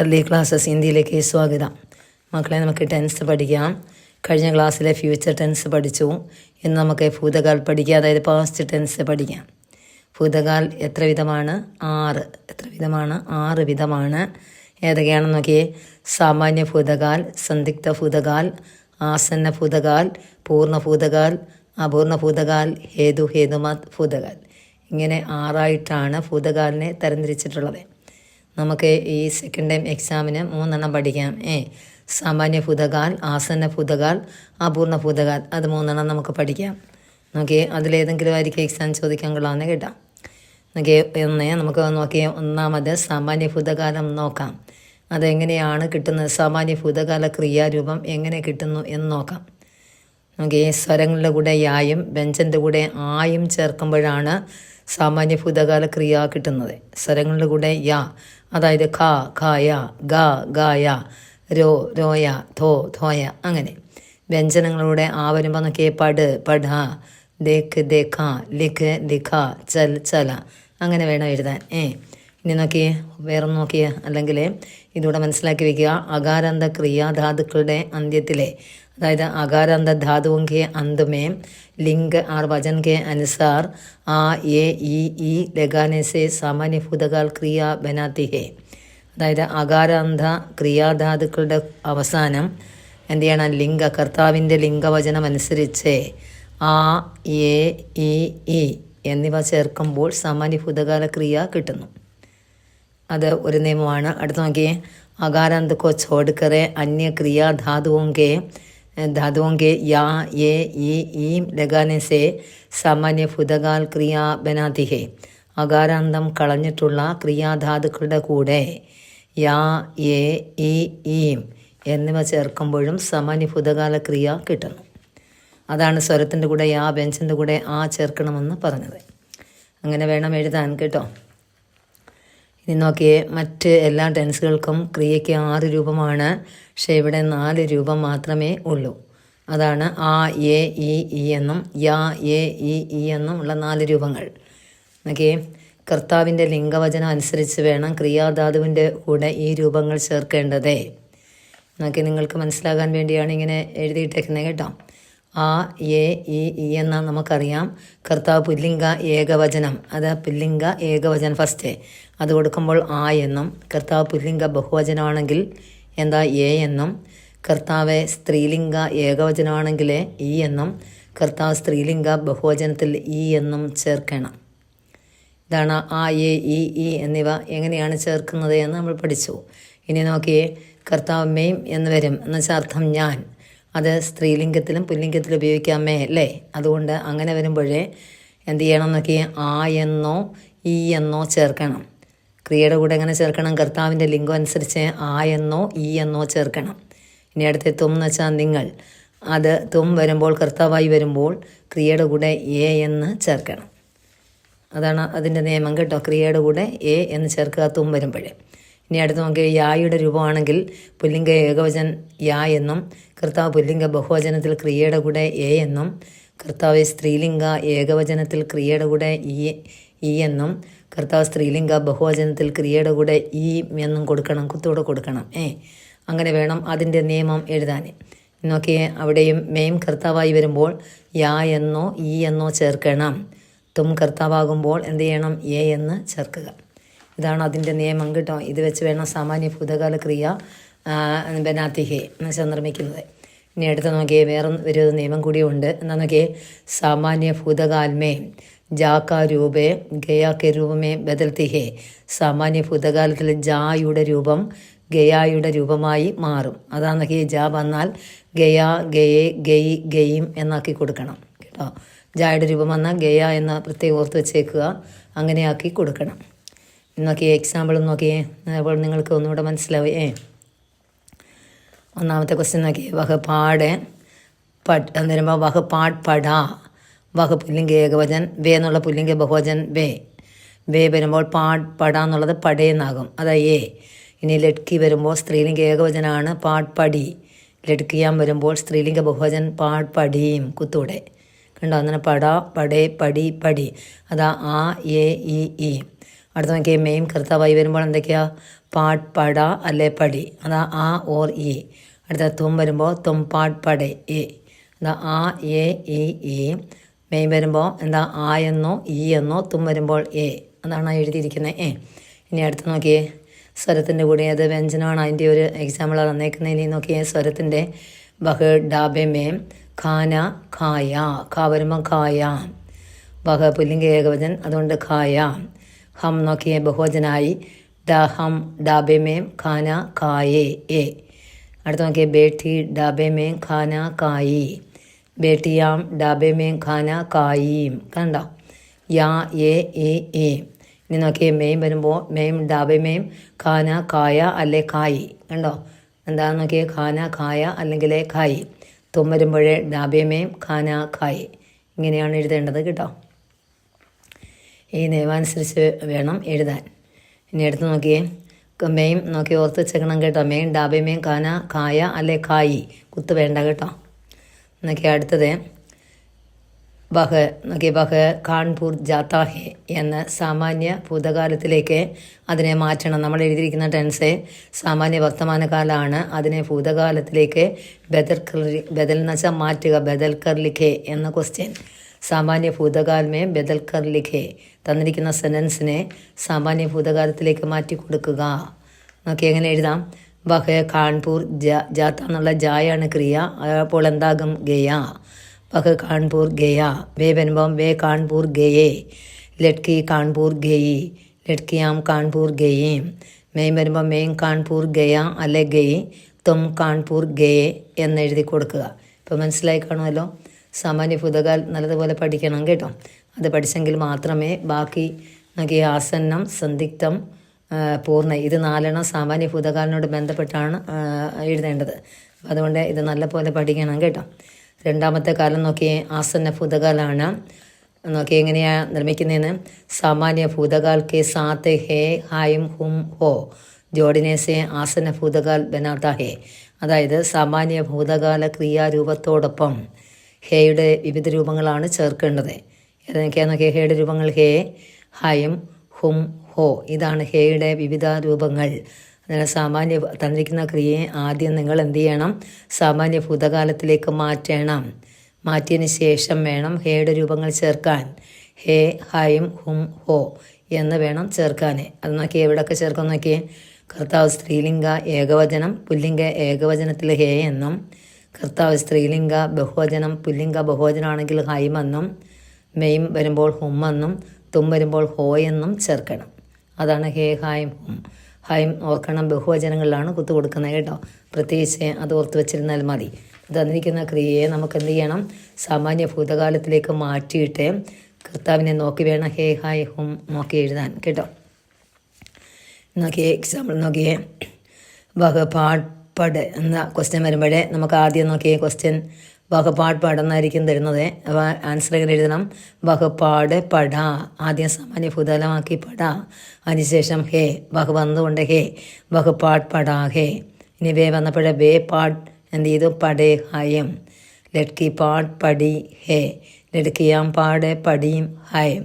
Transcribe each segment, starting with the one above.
Early classes ഹിന്ദിയിലേക്ക് സ്വാഗതം. മക്കളെ നമുക്ക് ടെൻസ് പഠിക്കാം. കഴിഞ്ഞ ക്ലാസ്സിലെ ഫ്യൂച്ചർ ടെൻസ് പഠിച്ചു. ഇന്ന് നമുക്ക് ഭൂതകാൽ പഠിക്കാം. അതായത് പാസ്റ്റ് ടെൻസ് പഠിക്കാം. ഭൂതകാൽ എത്ര വിധമാണ്? ആറ്. എത്ര വിധമാണ്? ആറ് വിധമാണ്. ഏതൊക്കെയാണെന്ന് നോക്കിയേ? സാമാന്യ ഭൂതകാൽ സന്ദിഗ്ധ ഭൂതകാൽ ആസന്ന ഭൂതകാൽ പൂർണ ഭൂതകാൽ അപൂർണ ഭൂതകാൽ ഹേതു ഹേതുമത് ഭൂതകാൽ. ഇങ്ങനെ ആറായിട്ടാണ് ഭൂതകാലിനെ തരംതിരിച്ചിട്ടുള്ളത്. നമുക്ക് ഈ സെക്കൻഡ് ടൈം എക്സാമിന് മൂന്നെണ്ണം പഠിക്കാം. ഏ സാമാന്യ ഭൂതകാൽ ആസന്ന ഭൂതകാൽ അപൂർണ ഭൂതകാൽ. അത് മൂന്നെണ്ണം നമുക്ക് പഠിക്കാം. നോക്കിയേ അതിലേതെങ്കിലും ആയിരിക്കും എക്സാം ചോദിക്കാൻ കൊള്ളാമെന്ന് കേട്ടോ. നോക്കിയേ ഒന്ന് നമുക്ക് നോക്കിയേ ഒന്നാമത് സാമാന്യ ഭൂതകാലം നോക്കാം. അതെങ്ങനെയാണ് കിട്ടുന്നത്? സാമാന്യ ഭൂതകാല ക്രിയാരൂപം എങ്ങനെ കിട്ടുന്നു എന്ന് നോക്കാം. നമുക്ക് ഈ സ്വരങ്ങളുടെ കൂടെ യായും വ്യഞ്ജന്റെ കൂടെ ആയും ചേർക്കുമ്പോഴാണ് സാമാന്യ ഭൂതകാല ക്രിയ കിട്ടുന്നത്. സ്വരങ്ങളുടെ കൂടെ യാ അതായത് ഖ ഖായ ഗ ഗായ രോ രോയ ധോ ധോയ അങ്ങനെ. വ്യഞ്ജനങ്ങളുടെ ആ വരുമ്പോൾ നോക്കിയേ പട് പഠ ദേഖ് ദേഖ ലിഖ് ലിഖ ചൽ ചല. അങ്ങനെ വേണം എഴുതാൻ ഏ. ഇനി നോക്കിയേ വേറെ നോക്കിയേ അല്ലെങ്കിൽ ഇതൂടെ മനസ്സിലാക്കി വെക്കുക. അകാരാന്ത ക്രിയാധാതുക്കളുടെ അന്ത്യത്തിലെ अर्थात अगारंध धातुओं के अंत में लिंग और वजन के अनुसार आ ए ई ई लगाने से सामान्य भूतकाल क्रिया बनाती है അതായത് അകാരാന്ത ക്രിയാധാതുക്കളുടെ അവസാനം എന്ത് ചെയ്യണം ലിംഗ കർത്താവിൻ്റെ ലിംഗവചനം അനുസരിച്ച് ആ എ ഇ ഇ എന്നിവ ചേർക്കുമ്പോൾ സാമാന്യ ഭൂതകാല ക്രിയ കിട്ടുന്നു അത് ഒരു നിയമമാണ് അടുത്ത് നോക്കിയേ അകാരാന്ത കോ ചോടുക്കറെ അന്യ ക്രിയാധാതുവും കെ धातुओं के या ये ई ईम लगाने से സാമാന്യ ഭൂതകാൽ ക്രിയ ബനാതി ഹെ അകാരാന്തം കളഞ്ഞിട്ടുള്ള ക്രിയാധാതുക്കളുടെ കൂടെ യാ എ ഇ ഈം എന്നിവ ചേർക്കുമ്പോഴും സാമാന്യ ഭൂതകാല ക്രിയ കിട്ടുന്നു അതാണ് സ്വരത്തിൻ്റെ കൂടെ യാ ബെഞ്ചിൻ്റെ കൂടെ ആ ചേർക്കണമെന്ന് പറഞ്ഞത് അങ്ങനെ വേണം എഴുതാൻ കേട്ടോ ഇനി നോക്കിയേ മറ്റ് എല്ലാ ടെൻസുകൾക്കും ക്രിയയ്ക്ക് ആറ് രൂപമാണ്. പക്ഷേ ഇവിടെ നാല് രൂപം മാത്രമേ ഉള്ളൂ. അതാണ് ആ എ ഇ ഇ എന്നും യാ എ ഇ ഇ എന്നും ഉള്ള നാല് രൂപങ്ങൾ. നോക്കിയേ കർത്താവിന്റെ ലിംഗവചനം അനുസരിച്ച് വേണം ക്രിയാധാതുവിന്റെ കൂടെ ഈ രൂപങ്ങൾ ചേർക്കേണ്ടതേ. നോക്കി നിങ്ങൾക്ക് മനസ്സിലാകാൻ വേണ്ടിയാണ് ഇങ്ങനെ എഴുതിയിട്ടേക്കുന്നത് കേട്ടോ. ആ എ ഇ ഇ എന്ന നമുക്കറിയാം. കർത്താവ് പുല്ലിംഗ ഏകവചനം. അത് പുല്ലിംഗ ഏകവചനം ഫസ്റ്റ് അത് കൊടുക്കുമ്പോൾ ആ എന്നും. കർത്താവ് പുല്ലിംഗ ബഹുവചനമാണെങ്കിൽ എന്താ എ എന്നും. കർത്താവ് സ്ത്രീലിംഗ ഏകവചനമാണെങ്കിൽ ഇ എന്നും. കർത്താവ് സ്ത്രീലിംഗ ബഹുവചനത്തിൽ ഇ എന്നും ചേർക്കണം. ഇതാണ് ആ എ ഇ ഇ എന്നിവ എങ്ങനെയാണ് ചേർക്കുന്നത് എന്ന് നമ്മൾ പഠിച്ചു. ഇനി നോക്കിയേ. കർത്താവ് മെയിം എന്ന് വരും. എന്ന് വെച്ചാൽ അർത്ഥം ഞാൻ. അത് സ്ത്രീലിംഗത്തിലും പുല്ലിംഗത്തിലും ഉപയോഗിക്കാമേ അല്ലേ? അതുകൊണ്ട് അങ്ങനെ വരുമ്പോഴേ എന്ത് ചെയ്യണം എന്നൊക്കെ ആ എന്നോ ഈ എന്നോ ചേർക്കണം. ക്രിയയുടെ കൂടെ എങ്ങനെ ചേർക്കണം? കർത്താവിന്റെ ലിംഗം അനുസരിച്ച് ആ എന്നോ ഈ എന്നോ ചേർക്കണം. ഇനി അടുത്ത തും എന്ന് വെച്ചാൽ നിങ്ങൾ. അത് തും വരുമ്പോൾ കർത്താവായി വരുമ്പോൾ ക്രിയയുടെ കൂടെ എ എന്ന് ചേർക്കണം. അതാണ് അതിന്റെ നിയമം കേട്ടോ. ക്രിയയുടെ കൂടെ എ എന്ന് ചേർക്കുക തും വരുമ്പോഴേ. ഇനി അടുത്ത് നോക്കിയ യായുടെ രൂപമാണെങ്കിൽ പുല്ലിംഗ ഏകവചൻ യാ എന്നും കർത്താവ് പുല്ലിംഗ ബഹുവചനത്തിൽ ക്രിയയുടെ കൂടെ എ എന്നും കർത്താവ് സ്ത്രീലിംഗ ഏകവചനത്തിൽ ക്രിയയുടെ കൂടെ ഇ ഇ എന്നും കർത്താവ് സ്ത്രീലിംഗ ബഹുവചനത്തിൽ ക്രിയയുടെ കൂടെ ഈ എന്നും കൊടുക്കണം കുത്തോടെ കൊടുക്കണം ഏ. അങ്ങനെ വേണം അതിന്റെ നിയമം എഴുതാൻ. നോക്കിയേ അവിടെയും മെയിം കർത്താവായി വരുമ്പോൾ യാ എന്നോ ഇ എന്നോ ചേർക്കണം. തും കർത്താവാകുമ്പോൾ എന്ത് ചെയ്യണം? എ എന്ന് ചേർക്കുക. ഇതാണ് അതിന്റെ നിയമം കേട്ടോ. ഇത് വെച്ച് വേണം സാമാന്യ ഭൂതകാല ക്രിയ ബനാത്തിഹെ നിർമ്മിക്കുന്നത്. ഇനി അടുത്ത് നോക്കിയേ വേറെ ഒരു നിയമം കൂടിയുണ്ട് എന്നാൽ നോക്കിയേ? സാമാന്യ ഭൂതകാൽമേ ജാക്ക രൂപേ ഗയാക്കെ രൂപമേ ബദൽത്തിഹേ സാമാന്യ ഭൂതകാലത്തിൽ ജായുടെ രൂപം ഗയായുടെ രൂപമായി മാറും. അതാണ് നോക്കിയേ ജാ വന്നാൽ ഗയ ഗയെ ഗയി ഗെയും എന്നാക്കി കൊടുക്കണം കേട്ടോ. ജായുടെ രൂപം വന്നാൽ ഗയ എന്ന പ്രത്യേകം ഓർത്ത് വെച്ചേക്കുക. അങ്ങനെയാക്കി കൊടുക്കണം. നോക്കിയേ എക്സാമ്പിൾ നോക്കിയേ. അപ്പോൾ നിങ്ങൾക്ക് ഒന്നുകൂടെ മനസ്സിലാവേ. ഒന്നാമത്തെ ക്വസ്റ്റ്യൻ നോക്കിയേ. വഹ പാട് പട് എന്ന് വരുമ്പോൾ വഹ പാട്. വഹ പുല്ലിംഗ ഏകവചൻ വേ എന്നുള്ള പുല്ലിംഗ ബഹുവചൻ വേ. വേ വരുമ്പോൾ പാട് പടാ എന്നുള്ളത് പടയെന്നാകും. അതാ ഏ. ഇനി ലഡ്ക്കി വരുമ്പോൾ സ്ത്രീലിംഗ ഏകവചനാണ് പാട് പടി ലഡ്ക്കിയാൻ വരുമ്പോൾ സ്ത്രീലിംഗ ബഹുവചൻ പാട് പടിയും കുത്തൂടെ. കണ്ടോ? അങ്ങനെ പട പടേ പടി പടി. അതാ ആ എ ഇ ഇ അടുത്ത നോക്കിയ മെയിം കർത്താവായി വരുമ്പോൾ എന്തൊക്കെയാ? പാട്ട് പട അല്ലെ പടി. അതാ ആ ഓർ ഇ അടുത്ത തും വരുമ്പോൾ തും പാട്ട് പട എ. എന്താ ആ എ ഇ ഇ മെയ് വരുമ്പോൾ എന്താ? ആ എന്നോ ഇ എന്നോ തും വരുമ്പോൾ എ. അതാണ് എഴുതിയിരിക്കുന്നത് എ. ഇനി അടുത്ത് നോക്കിയേ സ്വരത്തിന്റെ കൂടെ അത് വ്യഞ്ജനമാണ്. അതിന്റെ ഒരു എക്സാമ്പിൾ തന്നേക്കുന്നത്. ഇനി നോക്കിയേ സ്വരത്തിന്റെ ബഹ് ഡാബെ മേം ഖാന ഖായ. ഖാ വരുമ്പോൾ ഖായ. ബഹ പുല്ലിംഗ ഏകവചൻ അതുകൊണ്ട് ഖായ. ഹം നോക്കിയ ബഹുവചനായി. The Hum ഡാബെ ma'am Khana കായേ A അടുത്ത നോക്കിയ ബേട്ടി ഡാബെ മേം ഖാന കായി ബേട്ടിയാം ഡാബെ ഖാന കായീം കണ്ടോ? യാ എ എ എ ഇനി നോക്കിയേ മെയിം വരുമ്പോൾ മെയിം ഡാബെ മെയിം ഖാന കായ അല്ലെ കായി കണ്ടോ? എന്താണെന്ന് നോക്കിയേ ഖാന കായ അല്ലെങ്കിൽ കായി തുമ്മരുമ്പോഴേ ഡാബെ മെയിം ഖാന കായി ഇങ്ങനെയാണ് എഴുതേണ്ടത് കേട്ടോ. ഈ നിയമാനുസരിച്ച് വേണം എഴുതാൻ. ഇനി എടുത്ത് നോക്കിയേ. മെയിം നോക്കി ഓർത്ത് വെച്ചേക്കണം കേട്ടോ. മെയിൻ ഡാബെ കാന കായ അല്ലെ കായി. കുത്ത് വേണ്ട കേട്ടോ. എന്നൊക്കെ അടുത്തത്. ബഹ് നോക്കി ബഹ് കാൺപൂർ ജാത്താഹെ എന്ന സാമാന്യ ഭൂതകാലത്തിലേക്ക് അതിനെ മാറ്റണം. നമ്മൾ എഴുതിയിരിക്കുന്ന ടെൻസ് സാമാന്യ വർത്തമാനകാലമാണ് അതിനെ ഭൂതകാലത്തിലേക്ക് ബദൽ ബദൽ എന്ന് വെച്ചാൽ മാറ്റുക ബദൽ കർ ലിഖെ എന്ന ക്വസ്റ്റ്യൻ സാമാന്യ ഭൂതകാലമേ ബദൽക്കർ ലിഖേ. തന്നിരിക്കുന്ന സെന്റൻസിനെ സാമാന്യ ഭൂതകാലത്തിലേക്ക് മാറ്റി കൊടുക്കുക. നോക്കി എങ്ങനെ എഴുതാം? ബഹ കാൺപൂർ ജ ജാത്ത എന്നുള്ള ജായാണ് ക്രിയ. അപ്പോൾ എന്താകും? ഗയ. ബഹ കാൺപൂർ ഗയ. വേ വരുമ്പം വേ കാൺപൂർ ഗയേ. ലഡ്കി കാൺപൂർ ഗയി. ലഡ്കിയാം കാൺപൂർ ഗയേം. മെയ് വരുമ്പം മെയിൻ കാൺപൂർ ഗയ അല്ലെ ഗയി. തും കാൺപൂർ ഗയെ എന്ന് എഴുതി കൊടുക്കുക. ഇപ്പോൾ മനസ്സിലായി കാണുമല്ലോ? സാമാന്യ ഭൂതകാൽ നല്ലതുപോലെ പഠിക്കണം കേട്ടോ. അത് പഠിച്ചെങ്കിൽ മാത്രമേ ബാക്കി നമുക്ക് ഈ ആസന്നം സന്ദിഗ്ധം പൂർണ ഇത് നാലെണ്ണം സാമാന്യ ഭൂതകാലിനോട് ബന്ധപ്പെട്ടാണ് എഴുതേണ്ടത്. അതുകൊണ്ട് ഇത് നല്ലപോലെ പഠിക്കണം കേട്ടോ. രണ്ടാമത്തെ കാലം നോക്കിയേ ആസന്ന ഭൂതകാലാണ്. നോക്കി എങ്ങനെയാണ് നിർമ്മിക്കുന്നതെന്ന് സാമാന്യ ഭൂതകാൽ കെ സാത്ത് ഹേ ഹായും ഹും ഹോ. ജോഡിനേസെ ആസന്ന ഭൂതകാൽ ബനാത്ത ഹേ. അതായത് സാമാന്യ ഭൂതകാല ക്രിയാരൂപത്തോടൊപ്പം ഹേയുടെ വിവിധ രൂപങ്ങളാണ് ചേർക്കേണ്ടത്. ഏതൊക്കെയാണെന്നൊക്കെ ഹേയുടെ രൂപങ്ങൾ? ഹേ ഹയം ഹും ഹോ. ഇതാണ് ഹേയുടെ വിവിധ രൂപങ്ങൾ. അതിനാൽ സാമാന്യ തന്നിരിക്കുന്ന ക്രിയയെ ആദ്യം നിങ്ങൾ എന്ത് ചെയ്യണം? സാമാന്യ ഭൂതകാലത്തിലേക്ക് മാറ്റണം. മാറ്റിയതിന് ശേഷം വേണം ഹേയുടെ രൂപങ്ങൾ ചേർക്കാൻ. ഹേ ഹയും ഹും ഹോ എന്ന് വേണം ചേർക്കാൻ. അത് നോക്കി എവിടെയൊക്കെ ചേർക്കാൻ നോക്കിയേ കർത്താവ് സ്ത്രീലിംഗ ഏകവചനം പുല്ലിംഗ ഏകവചനത്തിൽ ഹേ എന്നും കർത്താവ് സ്ത്രീലിംഗ ബഹുവചനം പുല്ലിംഗ ബഹുവചനമാണെങ്കിൽ ഹൈമെന്നും മെയിം വരുമ്പോൾ ഹുമ്മെന്നും തും വരുമ്പോൾ ഹോ എന്നും ചേർക്കണം. അതാണ് ഹേ ഹായും ഹും. ഹായും ഓർക്കണം ബഹുവചനങ്ങളിലാണ് കുത്തു കൊടുക്കുന്നത് കേട്ടോ. പ്രത്യേകിച്ച് അത് ഓർത്ത് വെച്ചിരുന്നാൽ മതി. തന്നിരിക്കുന്ന ക്രിയയെ നമുക്ക് എന്ത് ചെയ്യണം? സാമാന്യ ഭൂതകാലത്തിലേക്ക് മാറ്റിയിട്ട് കർത്താവിനെ നോക്കി വേണം ഹേ ഹായ് ഹും നോക്കി എഴുതാൻ. കേട്ടോ. നോക്കിയേ എക്സാമ്പിൾ നോക്കിയേ. വഹപാട് പട് എന്ന ക്വസ്റ്റ്യൻ വരുമ്പോഴേ നമുക്ക് ആദ്യം നോക്കിയ ക്വസ്റ്റ്യൻ വഹപാട് പടെന്നായിരിക്കും തരുന്നത്. അപ്പോൾ ആൻസർ എങ്ങനെ എഴുതണം? ബഹുപാട് പട. ആദ്യം സാമാന്യ ഭൂതലമാക്കി പട. അതിനുശേഷം ഹേ. ബഹു വന്നുകൊണ്ട് ഹേ. ബഹുപാട് പടാ. ഹേ. ഇനി വേ വന്നപ്പോഴേ വേ പാട് എന്ത് ചെയ്തു? പടേ ഹയം. ലഡ്കി പാട് പടി ഹേ. ലഡ്കിയാം പാട് പടിയും ഹയം.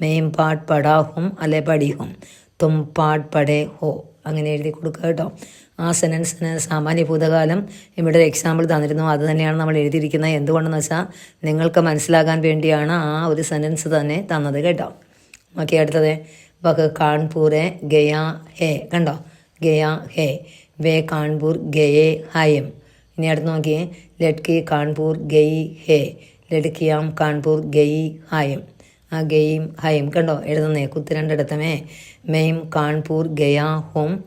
മെയിം പാട് പടാഹും അല്ലെ പടിഹും. തും പാട് പടേ ഹോ. അങ്ങനെ എഴുതി കൊടുക്കുക കേട്ടോ. ആ സെന്റൻസിന് സാമാന്യ ഭൂതകാലം ഇവിടെ ഒരു എക്സാമ്പിൾ തന്നിരുന്നു. അത് തന്നെയാണ് നമ്മൾ എഴുതിയിരിക്കുന്നത്. എന്തുകൊണ്ടെന്ന് വെച്ചാൽ നിങ്ങൾക്ക് മനസ്സിലാകാൻ വേണ്ടിയാണ് ആ ഒരു സെന്റൻസ് തന്നെ തന്നത് കേട്ടോ. ഓക്കെ അടുത്തത്. വക കാൺപൂരെ ഗയാ ഹേ. കണ്ടോ? ഗയാ ഹേ. വേ കാൺപൂർ ഗയേ ഹയം. ഇനി അടുത്ത് നോക്കിയേ. ലഡ്കി കാൺപൂർ ഗയി ഹേ. ലഡ്കിയാം കാൺപൂർ ഗയി ഹയം. ആ ഗെയും ഹയും. കണ്ടോ? എഴുതുന്നേ. കുത്തിരണ്ടിടത്തമേ മെയിം കാൺപൂർ ഗയാ ഹോം.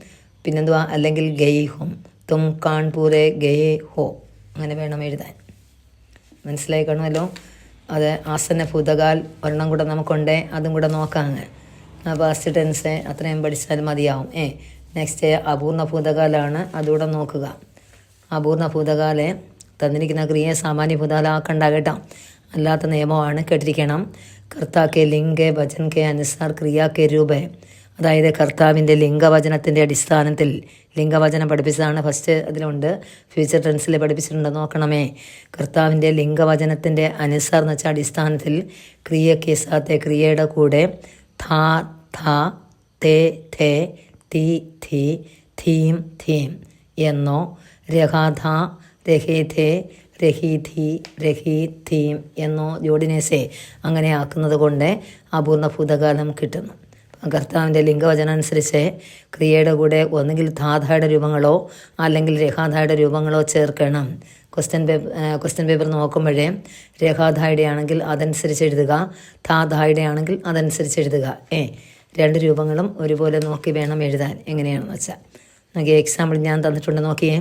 പിന്നെന്തുവാ? അല്ലെങ്കിൽ ഗെയ് ഹോം. തും കാൺപൂരെ ഗെയ് ഹോ. അങ്ങനെ വേണം എഴുതാൻ. മനസ്സിലായി കാണുമല്ലോ? അത് ആസന്ന ഭൂതകാൽ ഒരെണ്ണം കൂടെ നമുക്കുണ്ട്. അതും കൂടെ നോക്കാങ്ങ്. പാസ്റ്റ് ടെൻസ് അത്രയും പഠിച്ചാൽ മതിയാവും. ഏ നെക്സ്റ്റ് അപൂർണ ഭൂതകാലാണ്. അതുകൂടെ നോക്കുക. അപൂർണ ഭൂതകാലെ തന്നിരിക്കുന്ന ക്രിയയെ സാമാന്യ ഭൂതകാലാക്കണ്ട കേട്ടോ. അല്ലാത്ത നിയമമാണ് കേട്ടിരിക്കണം. കർത്താക്കെ ലിംഗ് ഭജൻ കെ അനുസാർ ക്രിയാക്കെ രൂപ. അതായത് കർത്താവിന്റെ ലിംഗവചനത്തിന്റെ അടിസ്ഥാനത്തിൽ ലിംഗവചനം പഠിപ്പിച്ചതാണ് ഫസ്റ്റ് അതിലുണ്ട്. ഫ്യൂച്ചർ ടെൻസിൽ പഠിപ്പിച്ചിട്ടുണ്ട്. നോക്കണമേ. കർത്താവിന്റെ ലിംഗവചനത്തിന്റെ അനുസാർ വെച്ചാൽ അടിസ്ഥാനത്തിൽ ക്രിയ കേസാത്തെ ക്രിയയുടെ കൂടെ ധാ ധാ തേ തേ തീ ധീ ധീം ധീം എന്നോ രഹാധ ധീ രഹീധി രഹീധീം എന്നോ ജോഡിനേസെ അങ്ങനെ ആക്കുന്നത് കൊണ്ട് അപൂർണ ഭൂതകാലം കിട്ടുന്നു. കർത്താവിന്റെ ലിംഗവചനം അനുസരിച്ച് ക്രിയയുടെ കൂടെ ഒന്നുകിൽ ധാധയുടെ രൂപങ്ങളോ അല്ലെങ്കിൽ രേഖാധായുടെ രൂപങ്ങളോ ചേർക്കണം. ക്വസ്റ്റ്യൻ പേപ്പർ ക്വസ്റ്റ്യൻ പേപ്പർ നോക്കുമ്പോഴേ രേഖാധായുടെ ആണെങ്കിൽ അതനുസരിച്ച് എഴുതുക ധാധായുടെ ആണെങ്കിൽ അതനുസരിച്ച് എഴുതുക. ഏ രണ്ട് രൂപങ്ങളും ഒരുപോലെ നോക്കി വേണം എഴുതാൻ. എങ്ങനെയാണെന്ന് വെച്ചാൽ നോക്കിയേ എക്സാമ്പിൾ ഞാൻ തന്നിട്ടുണ്ട് നോക്കിയേ.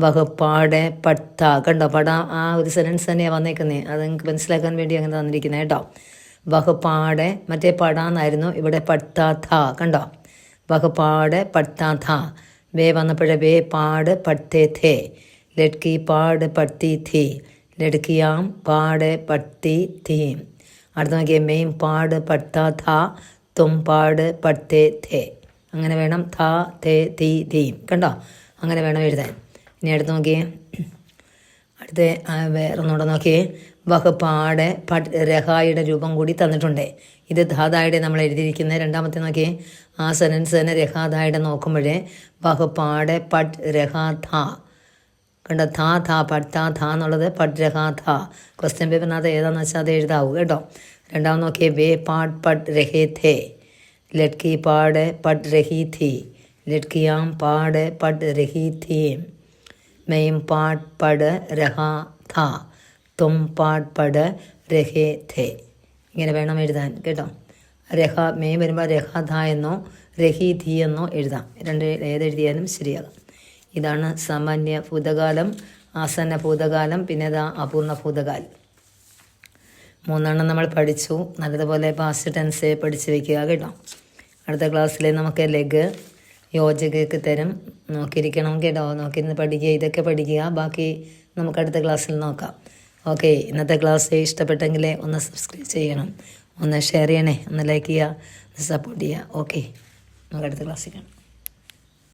വഹപ്പാടെ പട്ട. കണ്ടോ പട ആ ഒരു സെന്റൻസ് തന്നെയാണ് വന്നേക്കുന്നത് അത് നിങ്ങൾക്ക് മനസ്സിലാക്കാൻ വേണ്ടി അങ്ങനെ തന്നിരിക്കുന്നത് കേട്ടോ. വകുപ്പാടെ മറ്റേ പടാന്നായിരുന്നു ഇവിടെ പട്ടാഥ കണ്ടോ? വഹുപാടെ പട്ടാഥ വേ വന്നപ്പോഴേ വേ പാട് പട്ടേ ഥേ ലഡ്കി പാട് പട്ടി ധീ ലഡ്കിയാം പാട് പട്ടി ധീ അടുത്ത നോക്കിയ മെയിം പാട് പട്ടാഥ തും പാട് പട്ടേ ഥേ അങ്ങനെ വേണം ഥ തേ തീ ധീ കണ്ടോ? അങ്ങനെ വേണം എഴുതാൻ. ഇനി അടുത്ത് നോക്കിയേ അടുത്ത വേറെ ഒന്നുകൂടെ നോക്കിയേ. വകുപ്പാടെ പട് രഹായുടെ രൂപം കൂടി തന്നിട്ടുണ്ട്. ഇത് ധാതായുടെ നമ്മൾ എഴുതിയിരിക്കുന്നത് രണ്ടാമത്തെ നോക്കി ആ സെനൻസ് തന്നെ രഹാധായുടെ നോക്കുമ്പോഴേ വകുപ്പാടെ രഹാ രഹാധ കണ്ട? ധാ ധാ പട് ധാ ധാ എന്നുള്ളത് പട് രഹാ ധാ. ക്വസ്റ്റ്യൻ പേപ്പറിനകത്ത് ഏതാണെന്ന് വെച്ചാൽ അത് എഴുതാവൂ കേട്ടോ. രണ്ടാമത് നോക്കിയ. വേ പാട് പട് രഹേ ഥേ ലഡ്കി പാട് പട് രഹി ഥി ലഡ്കിയാം പാട് പട് രഹി ഥീം മെയിം പാട് പട് രഹാ ഥ തും പാട് പട് രഹേ ധേ ഇങ്ങനെ വേണം എഴുതാൻ കേട്ടോ? രഹ മേ വരുമ്പോൾ രഹ ധ എന്നോ രഹി ധി എന്നോ എഴുതാം. രണ്ട് ഏതെഴുതിയാലും ശരിയാകാം. ഇതാണ് സാമാന്യ ഭൂതകാലം ആസന്ന ഭൂതകാലം പിന്നെ ഇതാ അപൂർണ ഭൂതകാലം. മൂന്നെണ്ണം നമ്മൾ പഠിച്ചു. നല്ലതുപോലെ പാസ്റ്റ് ടെൻസ് പഠിച്ചു വെക്കുക കേട്ടോ? അടുത്ത ക്ലാസ്സിൽ നമുക്ക് ലെഗ് യോജകയൊക്കെ തരും. നോക്കിയിരിക്കണം കേട്ടോ? നോക്കിയിരുന്ന് പഠിക്കുക ഇതൊക്കെ പഠിക്കുക. ബാക്കി നമുക്ക് അടുത്ത ക്ലാസ്സിൽ നോക്കാം. ഓക്കെ ഇന്നത്തെ ക്ലാസ് ഇഷ്ടപ്പെട്ടെങ്കിൽ ഒന്ന് സബ്സ്ക്രൈബ് ചെയ്യണം. ഒന്ന് ഷെയർ ചെയ്യണേ ഒന്ന് ലൈക്ക് ചെയ്യുക സപ്പോർട്ട് ചെയ്യുക. ഓക്കെ നമുക്ക് അടുത്ത ക്ലാസ്സിൽ കാണാം.